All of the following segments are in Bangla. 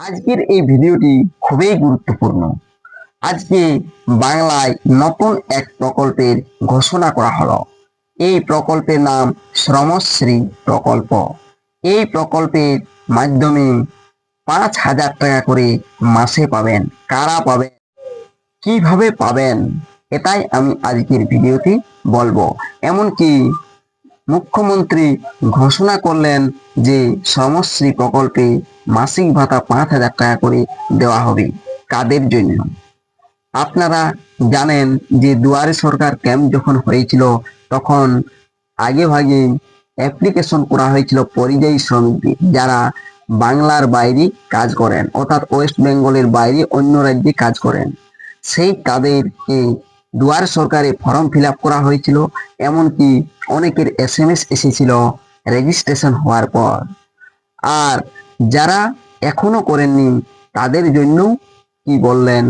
আজকের এই ভিডিওটি খুবই গুরুত্বপূর্ণ। আজকে বাংলায় নতুন এক প্রকল্পের ঘোষণা করা হলো। এই প্রকল্পের নাম শ্রমশ্রী প্রকল্প। এই প্রকল্পের মাধ্যমে পাঁচ হাজার টাকা করে মাসে পাবেন। কারা পাবেন? কীভাবে পাবেন? এটাই আমি আজকের ভিডিওতে বলব। এমনকি মুখ্যমন্ত্রী ঘোষণা করলেন যে শ্রমশ্রী প্রকল্পে মাসিক ভাতা পাঁচ হাজার টাকা করে দেওয়া হবে কাদের জন্য? আপনারা জানেন যে দুয়ারে সরকার ক্যাম্প যখন হয়েছিল, তখন আগে ভাগে অ্যাপ্লিকেশন করা হয়েছিল পরিযায়ী শ্রমিকদের, যারা বাংলার বাইরে কাজ করেন, অর্থাৎ ওয়েস্ট বেঙ্গলের বাইরে অন্য রাজ্যে কাজ করেন। সেই তাদেরকে দুয়ার সরকারে ফর্ম ফিল করা হয়েছিল, এমনকি অনেকের এস এম এস এসেছিল রেজিস্ট্রেশন হওয়ার পর। আর যারা এখনও করেননি, তাদের জন্য কি বললেন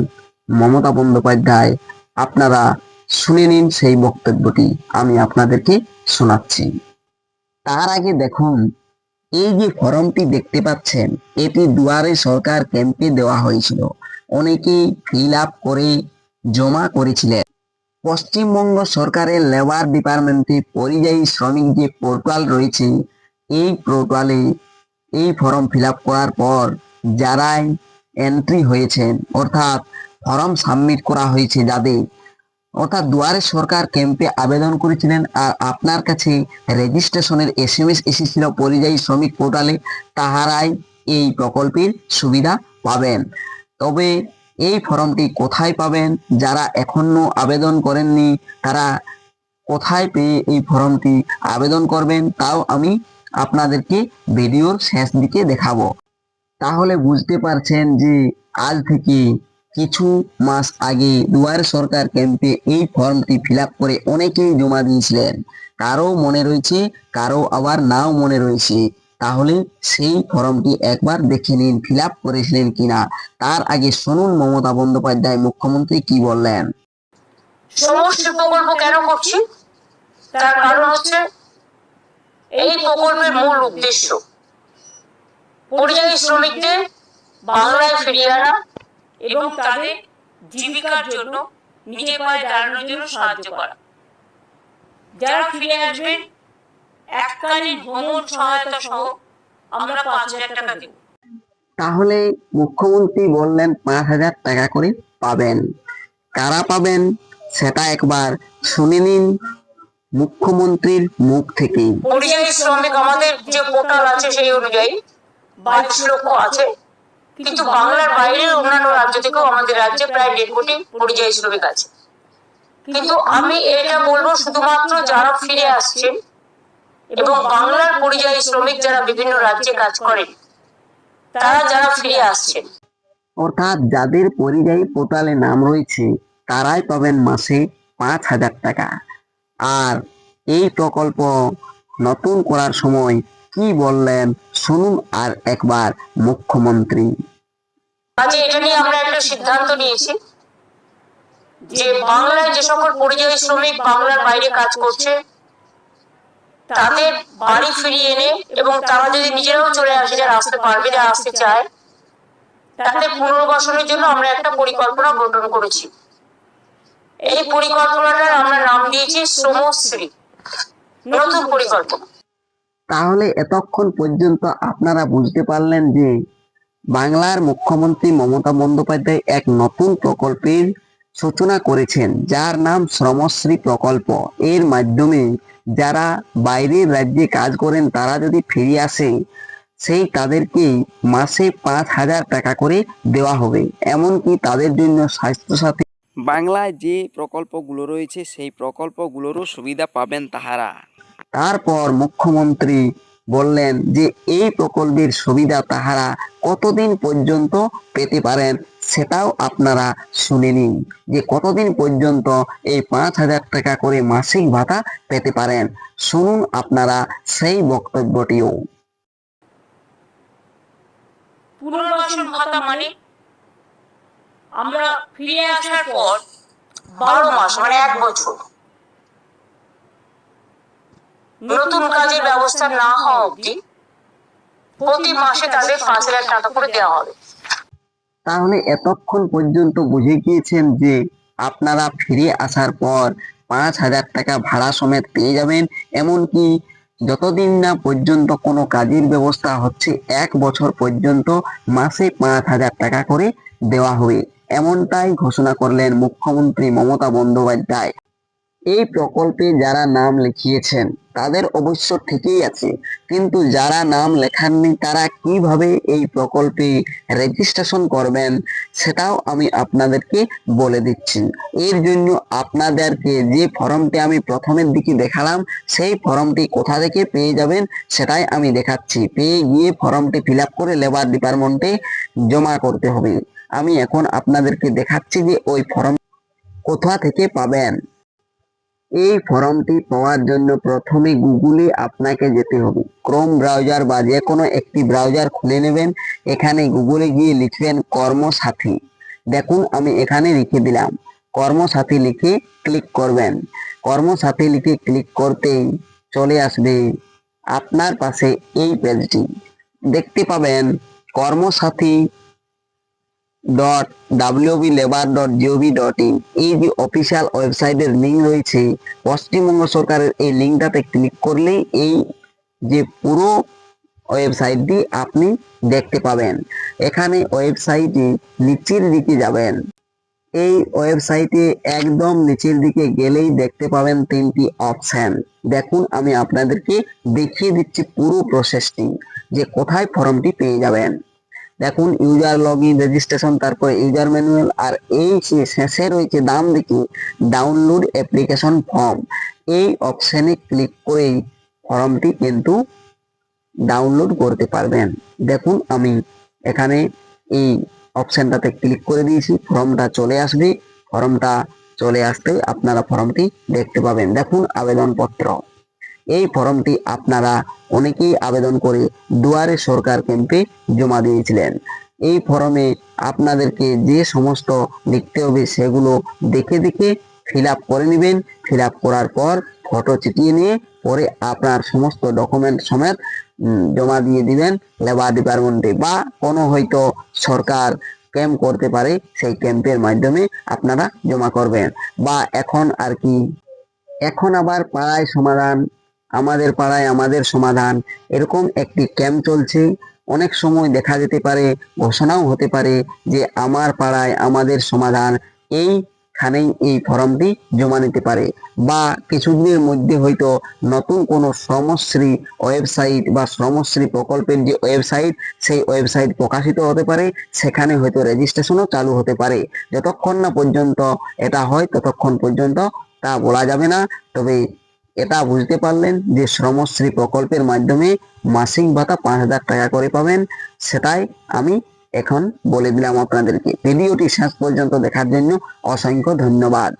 মমতা বন্দ্যোপাধ্যায়, আপনারা শুনে নিন সেই বক্তব্যটি, আমি আপনাদেরকে শোনাচ্ছি। তার আগে দেখুন, এই যে ফর্মটি দেখতে পাচ্ছেন, এটি দুয়ারে সরকার ক্যাম্পে দেওয়া হয়েছিল। অনেকেই ফিল আপ করে জমা করেছিলেন। পশ্চিমবঙ্গ সরকারের লেবার ডিপার্টমেন্টে পরিযায়ী শ্রমিক যে পোর্টাল রয়েছে, এই পোর্টালে এই ফর্ম ফিল করার পর যারাই এন্ট্রি হয়েছেন, অর্থাৎ ফর্ম সাবমিট করা হয়েছে যাদের, অর্থাৎ দুয়ারে সরকার ক্যাম্পে আবেদন করেছিলেন আর আপনার কাছে রেজিস্ট্রেশনের এস এম এস এসেছিল পরিযায়ী শ্রমিক পোর্টালে তাহারাই এই প্রকল্পের সুবিধা পাবেন। তবে এই ফর্মটি কোথায় পাবেন? যারা এখনও আবেদন করেননি, তারা কোথায় পেয়ে এই ফর্মটি আবেদন করবেন, তাও আমি আপনাদেরকে ভিডিওর শেষ দিকে দেখাবো। তাহলে বুঝতে পারছেন যে আজ থেকে কিছু মাস আগে দুয়ার সরকার ক্যাম্পে এই ফর্মটি ফিল করে অনেকেই জমা দিয়েছিলেন। কারও মনে রয়েছে, কারও আবার নাও মনে রয়েছে। তাহলে সেই ফর্মটি একবার দেখে নিন ফিল করেছিলেন কিনা? তার আগে শুনুন মমতা বন্দ্যোপাধ্যায়, মুখ্যমন্ত্রী কি বললেন? প্রকল্প কেন করছি তার কারণ হচ্ছে এই প্রকল্পের মূল উদ্দেশ্য। পরিযায়ী শ্রমিকদের বাংলায় ফিরিয়ে আনা এবং তাদের জীবিকার জন্য পায়ে দাঁড়ানোর জন্য সাহায্য করা। যারা ফিরে আসবেন এককালীন ভ্রমণ সহায়তা সহ আমরা পাঁচ হাজার টাকা দেব। তাহলে মুখ্যমন্ত্রী বললেন পাঁচ হাজার টাকা করে পাবেন। কারা পাবেন সেটা একবার শুনে নিন মুখ্যমন্ত্রীর মুখ থেকেই। পরিযায়ী শ্রমিক আমাদের যে পোর্টাল আছে সেই অনুযায়ী বাইশ লক্ষ আছে। কিন্তু বাংলার বাইরে অন্যান্য রাজ্য থেকেও আমাদের রাজ্যে প্রায় দেড় কোটি পরিযায়ী শ্রমিক আছে। কিন্তু আমি এটা বলব শুধুমাত্র যারা ফিরে আসছেন এবং বাংলার পরিযায়ী শ্রমিক যারা বিভিন্ন রাজ্যে কাজ করেন তারা যারা ফিরে আসছেন। অর্থাৎ যাদের পরিযায়ী পোর্টালে নাম রয়েছে তারাই পাবেন মাসে পাঁচ হাজার টাকা। আর এই প্রকল্প নতুন করার সময় কি বললেন শুনুন আর একবার মুখ্যমন্ত্রী। কাজে এটা নিয়ে আমরা একটা সিদ্ধান্ত নিয়েছি যে বাংলায় যে সকল পরিযায়ী শ্রমিক বাংলার বাইরে কাজ করছে তাদের বাড়ি ফিরিয়ে এনে এবং তারা যদি নিজেরাও চলে আসে যারা আসতে পারবে না আসতে চায় তাদের পুনর্বাসনের জন্য আমরা একটা পরিকল্পনা গঠন করেছি। এই পরিকল্পনাটার আমরা নাম দিয়েছি শ্রমশ্রী। নতুন পরিকল্পনা। তাহলে এতক্ষণ পর্যন্ত আপনারা বুঝতে পারলেন যে বাংলার মুখ্যমন্ত্রী মমতা বন্দ্যোপাধ্যায় এক নতুন প্রকল্পের সূচনা করেছেন যার নাম শ্রমশ্রী প্রকল্প। এর মাধ্যমে যারা বাইরের রাজ্যে কাজ করেন তারা যদি ফিরে আসে সেই তাদেরকে মাসে পাঁচ হাজার টাকা করে দেওয়া হবে। এমনকি তাদের জন্য স্বাস্থ্যসাথী বাংলায় যে প্রকল্পগুলো রয়েছে সেই প্রকল্পগুলোরও সুবিধা পাবেন তাহারা। তারপর মুখ্যমন্ত্রী বললেন যে, এই প্রকল্পের সুবিধা তাহারা কতদিন পর্যন্ত পেতে পারেন সেটাও আপনারা শুনে নিন যে, কতদিন পর্যন্ত এই পাঁচ হাজার টাকা করে মাসিক ভাতা পেতে পারেন। শুনুন আপনারা সেই বক্তব্যটিও। মানে আমরা ফিরে আসার পর বারো মাস মানে এক বছর। নতুন কাজের ব্যবস্থা না হওয়া অবধি প্রতি মাসে তাদের পাঁচ হাজার টাকা করে দেওয়া হবে। তাহলে এতক্ষণ পর্যন্ত বুঝে গিয়েছেন যে আপনারা ফিরে আসার পর পাঁচ হাজার টাকা ভাড়া সমেত পেয়ে যাবেন, এমনকি যতদিন না পর্যন্ত কোনো কাজের ব্যবস্থা হচ্ছে, এক বছর পর্যন্ত মাসে পাঁচ হাজার টাকা করে দেওয়া হবে। এমনটাই ঘোষণা করলেন মুখ্যমন্ত্রী মমতা বন্দ্যোপাধ্যায়। এই প্রকল্পে যারা নাম লিখিয়েছেন, তাদের অবশ্য ঠিকই আছে। কিন্তু যারা নাম লেখাননি, তারা কীভাবে এই প্রকল্পে রেজিস্ট্রেশন করবেন, সেটাও আমি আপনাদেরকে বলে দিচ্ছি। এর জন্য আপনাদেরকে যে ফর্মটি আমি প্রথমের দিকে দেখালাম, সেই ফর্মটি কোথা থেকে পেয়ে যাবেন, সেটাই আমি দেখাচ্ছি। পেয়ে গিয়ে ফর্মটি ফিল করে লেবার ডিপার্টমেন্টে জমা করতে হবে। আমি এখন আপনাদেরকে দেখাচ্ছি যে ওই ফর্ম কোথা থেকে পাবেন। এই ফর্মটি পাওয়ার জন্য প্রথমে গুগলে আপনাকে যেতে হবে। ক্রোম ব্রাউজার বা যে কোনো একটি ব্রাউজার খুলে নেবেন। এখানে গুগলে গিয়ে লিখবেন কর্মসাথী। দেখুন, আমি এখানে লিখে দিলাম। কর্মসাথী লিখে ক্লিক করবেন। কর্মসাথী লিখে ক্লিক করতেই চলে আসবে আপনার পাশে এই পেজটি। দেখতে পাবেন Karmasathi dot WB labour dot GOV dot in এই যে অফিসিয়াল ওয়েবসাইটের লিঙ্ক রয়েছে, পশ্চিমবঙ্গ সরকারের এই লিঙ্কটাতে ক্লিক করলেই এই যে পুরো ওয়েবসাইটটি আপনি দেখতে পাবেন। এখানে ওয়েবসাইটে নিচের দিকে যাবেন। এই ওয়েবসাইটে একদম নিচের দিকে গেলেই দেখতে পাবেন তিনটি অপশন দেখুন, আমি আপনাদেরকে দেখিয়ে দিচ্ছি পুরো প্রসেসটি যে কোথায় ফর্মটি পেয়ে যাবেন। দেখুন ইউজার লগ ইন রেজিস্ট্রেশন তারপরে ইউজার ম্যানুয়াল আর এই শেষে রয়েছে দাম দিকে ডাউনলোড অ্যাপ্লিকেশন ফর্ম এই অপশনে ক্লিক করেই ফর্মটি কিন্তু ডাউনলোড করতে পারবেন। দেখুন, আমি এখানে এই অপশনটাতে ক্লিক করে দিয়েছি ফর্মটা চলে আসবে। ফর্মটা চলে আসতে আপনারা ফর্মটি দেখতে পাবেন। দেখুন, আবেদনপত্র। এই ফর্মটি আপনারা অনেকেই আবেদন করে দুয়ারে সরকার ক্যাম্পে জমা দিয়েছিলেন। এই ফর্মে আপনাদেরকে যে সমস্ত লিখতে হবে সেগুলো দেখে দেখে ফিল করে নেবেন। ফিল করার পর ফটো চিটিয়ে নিয়ে পরে আপনার সমস্ত ডকুমেন্ট সমেত জমা দিয়ে দিবেন লেবার ডিপার্টমেন্টে বা কোনো হয়তো সরকার ক্যাম্প করতে পারে সেই ক্যাম্পের মাধ্যমে আপনারা জমা করবেন। বা এখন আর কি। এখন আবার পাড়ায় সমাধান আমাদের পাড়ায় আমাদের সমাধান। এরকম একটি ক্যাম্প চলছে। অনেক সময় দেখা যেতে পারে, ঘোষণাও হতে পারে যে আমার পাড়ায় আমাদের সমাধান। এইখানেই এই ফর্মটি জমা নিতে পারে। বা কিছুদিনের মধ্যে হয়তো নতুন কোনো শ্রমশ্রী ওয়েবসাইট বা শ্রমশ্রী প্রকল্পের যে ওয়েবসাইট, সেই ওয়েবসাইট প্রকাশিত হতে পারে। সেখানে হয়তো রেজিস্ট্রেশনও চালু হতে পারে। যতক্ষণ না পর্যন্ত এটা হয়, ততক্ষণ পর্যন্ত তা বলা যাবে না। তবে এটা বুঝতে পারলেন যে শ্রমশ্রী প্রকল্পের মাধ্যমে মাসিক ভাতা পাঁচ হাজার টাকা করে পাবেন। সেটাই আমি এখন বলে দিলাম আপনাদেরকে। ভিডিওটি শেষ পর্যন্ত দেখার জন্য অসংখ্য ধন্যবাদ।